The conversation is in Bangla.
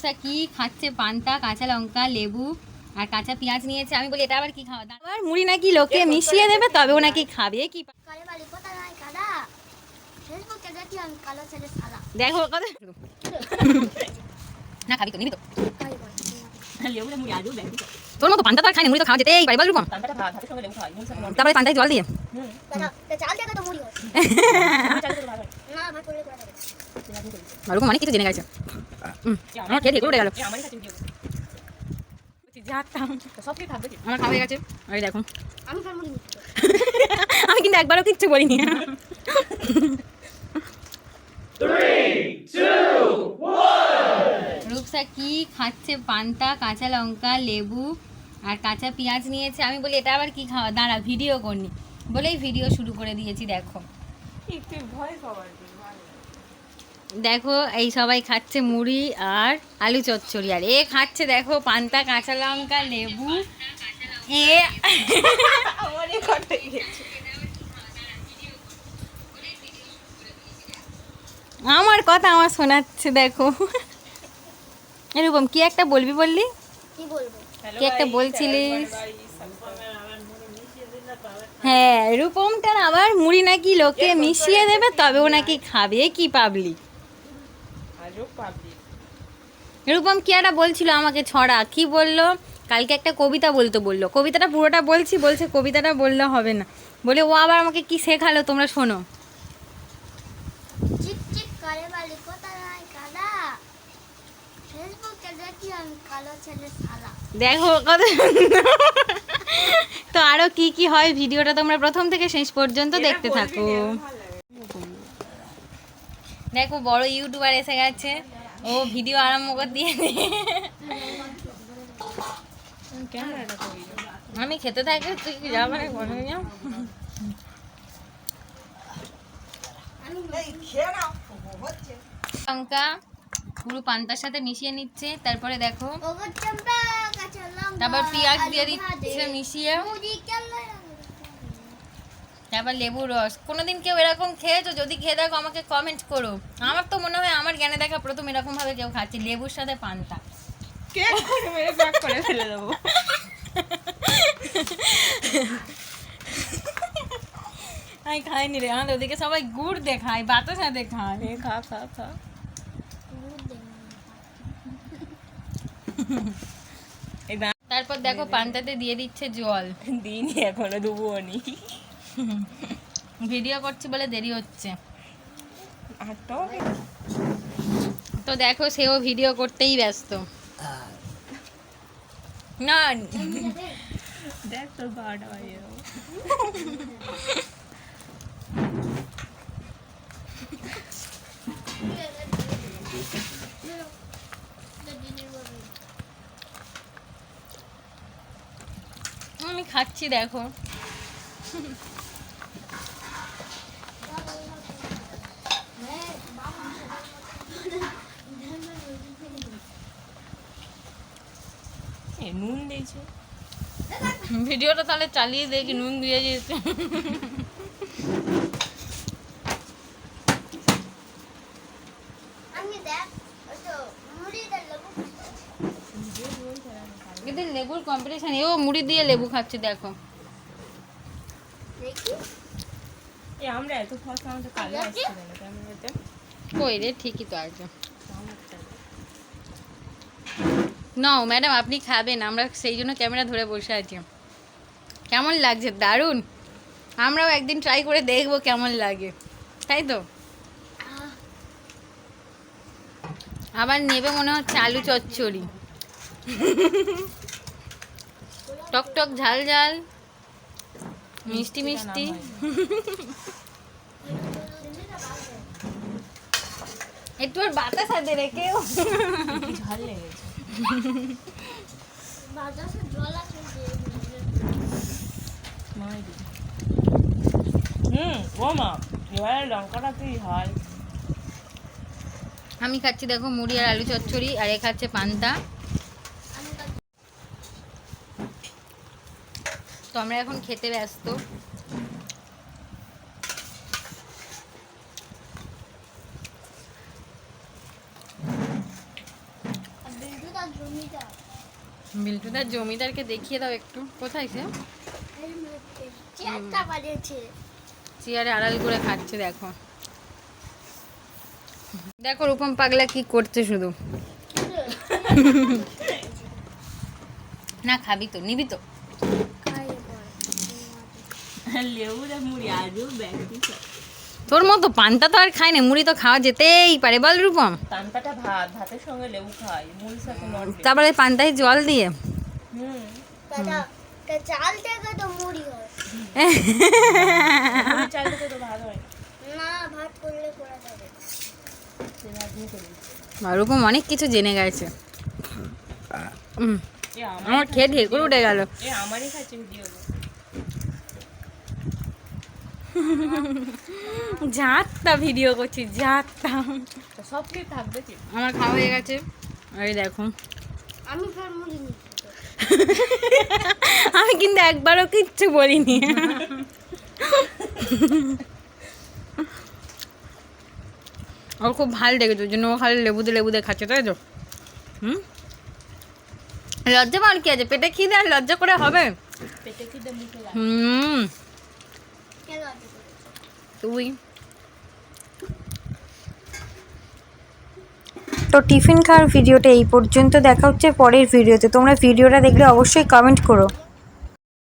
রূপসা কি খাচ্ছে পান্তা কাঁচা লঙ্কা লেবু আর কাঁচা পেঁয়াজ নিয়েছে? আমি বলি এটা আবার কি খাওয়া? আবার মুড়ি নাকি লোকে মিশিয়ে দেবে তবে ও নাকি খাবে। কি দেখি কত না খাবি তো নিবি তো। মুড়ি তোর মতো পান্তা তো আর খাই মুড়ি তো খাওয়া যেতেই পারে। বল রূপম। তারপরে পান্তায় জল দিয়ে। হয়। রূপম অনেক কিছু জেনে গেছে। আমার খেয়ে উঠে গেল আমার খাওয়া হয়ে গেছে ওই আমি কিন্তু একবারও কিচ্ছু বলিনি রূপসা কি খাচ্ছে পান্তা কাঁচা লঙ্কা লেবু আর কাঁচা পেঁয়াজ নিয়েছে। আমি বলি এটা আবার কি খাওয়া? দাঁড়া ভিডিও করনি। বলেই ভিডিও শুরু করে দিয়েছি দেখো। একটু ভয় পাওয়ার দেখো এই সবাই খাচ্ছে মুড়ি আর আলু চচ্চড়ি। আর এ খাচ্ছে দেখো পান্তা কাঁচা লঙ্কা লেবু। এ আমার কথা আমার শোনাচ্ছে দেখো। এরকম কি একটা বলবি বললি? কি একটা বলছিলিস? হ্যাঁ রূপমটার আবার মুড়ি নাকি লোকে মিশিয়ে দেবে তবে ও নাকি খাবে কি পাবলি আজও পাবলিক রূপম কি একটা বলছিল আমাকে ছড়া কি বলল? কালকে একটা কবিতা বলতে বলল। কবিতাটা পুরোটা বলছি বলছে কবিতাটা বললে হবে না। বলে ও আবার আমাকে কি শেখালো তোমরা শোনো। দেখো কত তো আরও কি কি হয় ভিডিওটা তোমরা প্রথম থেকে শেষ পর্যন্ত দেখতে থাকো। দেখো বড় ইউটিউবার এসে গেছে। ও ভিডিও আরম্ভ করে দিয়ে আমি খেতে থাকি তুই কি যাবে? না কোনো দিন? লঙ্কা পুরো পান্তার সাথে মিশিয়ে নিচ্ছে। তারপরে দেখো তারপর পেঁয়াজ দিয়ে দিচ্ছে মিশিয়ে। তারপর লেবুর রস। কোনোদিন কেউ এরকম খেয়েছো? যদি খেয়ে দেখো আমাকে কমেন্ট করো। আমার তো মনে হয় আমার জ্ঞানে দেখা প্রথম এরকম ভাবে কেউ খাচ্ছে। লেবুর সাথে পান্তা। করে মেরে প্যাক করে ফেলে দেবো? আমি খাইনি রে। আমাদের ওদিকে সবাই গুড় দিয়ে খায় বাতাসা খায় এ খা খা খা। এই দা তারপর দেখো পান্তাতে দিয়ে দিচ্ছে জল। দিনই এখনও ডুবুও নি। ভিডিও করছি বলে দেরি হচ্ছে। তো দেখো, সেও ভিডিও করতেই ব্যস্ত। না দেখ আমি খাচ্ছি, দেখো। এ নুন দিয়েছে। ভিডিওটা তাহলে চালিয়ে দেখি নুন দিয়ে দিয়েছে। আমি দেখ ওই তো মুড়ি দিয়ে লেবু এদের লেবুর কম্পিটিশন এও মুড়ি দিয়ে লেবু খাচ্ছে দেখো। এ আমরা এত ফার্স্ট আমাদের কালো আসছে না কই রে ঠিকই তো আছে। নাও ম্যাডাম আপনি খাবেন। আমরা সেই জন্য ক্যামেরা ধরে বসে আছি। কেমন লাগছে? দারুণ। আমরাও একদিন ট্রাই করে দেখব কেমন লাগে। তাই তো? আবার নেবে মনে হচ্ছে আলু চচ্চড়ি। টক টক, ঝাল ঝাল, মিষ্টি মিষ্টি। একটু আর বাতাস হাতে রেখেও। কি ঝাল লেগেছে। আমি খাচ্ছি, দেখো, মুড়ি আর আলু চচ্চড়ি, আর এ খাচ্ছে পান্তা। তো আমরা এখন খেতে ব্যস্ত। বিল্টুদার জমিদারকে দেখিয়ে দাও একটু। কোথায় সে? চেয়ারে আড়াল করে খাচ্ছে দেখো। দেখো রূপম পাগলা কি করছে শুধু। না খাবি তো নিবি তো। লেবুটা মুড়ি আজও ব্যাগটি তোর মতো পান্তা তো আর খায় না মুড়ি তো খাওয়া যেতেই পারে বল রূপম। পান্তাটা ভাত ভাতের সঙ্গে লেবু খাই মুড়ির সাথে তারপরে পান্তায় জল দিয়ে। হুম। চাল থেকে তো মুড়ি হয়। চাল থেকে তো ভাত হয় না। ভাত করলে করা যাবে সে ভাত দিয়ে করবি। আর রূপম অনেক কিছু জেনে গেছে। আমার আমার খেয়ে ঢেকুর উঠে গেল। আমারই খাচ্ছে ভিডিও যাত্রা ভিডিও করছি যাত্রা। সব কি থাকবে আমার খাওয়া হয়ে গেছে। এই দেখো। আমি আমি কিন্তু একবারও কিচ্ছু বলিনি। ওর খুব ভালো লেগেছে ওই জন্য ও খালি লেবু দিয়ে লেবু দিয়ে খাচ্ছে তাই তো? হুম? লজ্জা পাওয়ার কি আছে? পেটে খিদে আর লজ্জা করে হবে? পেটে কি দে মুখে হুম? তুই। তো টিফিন খাওয়ার ভিডিওটা এই পর্যন্ত। দেখা হচ্ছে পরের ভিডিওতে। তোমরা ভিডিওটা দেখলে অবশ্যই কমেন্ট করো।